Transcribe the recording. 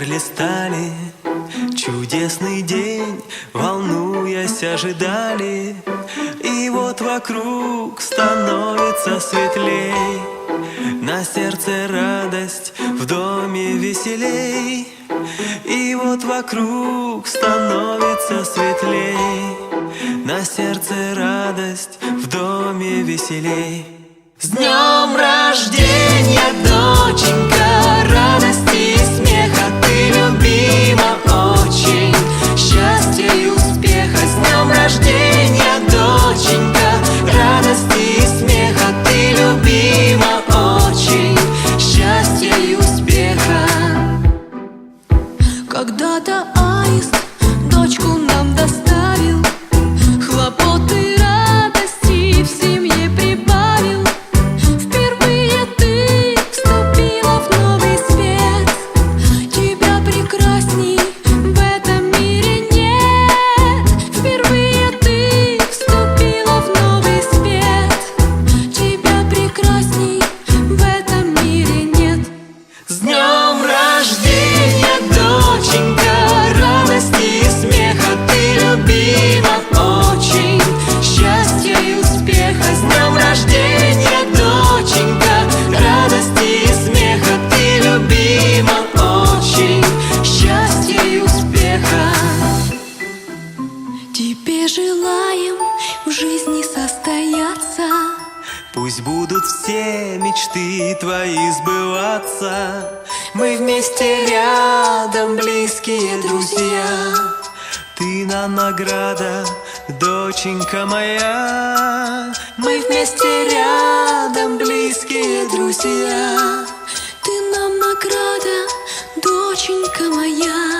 пролистали Чудесный день, волнуясь, ожидали. И вот вокруг становится светлей. На сердце радость, в доме веселей. И вот вокруг становится светлей. На сердце радость, в доме веселей. С днем рождения, доченька, желаем в жизни состояться. Пусть будут все мечты твои сбываться. Мы вместе рядом, близкие друзья. Ты нам награда, доченька моя. Мы вместе рядом, близкие друзья. Ты нам награда, доченька моя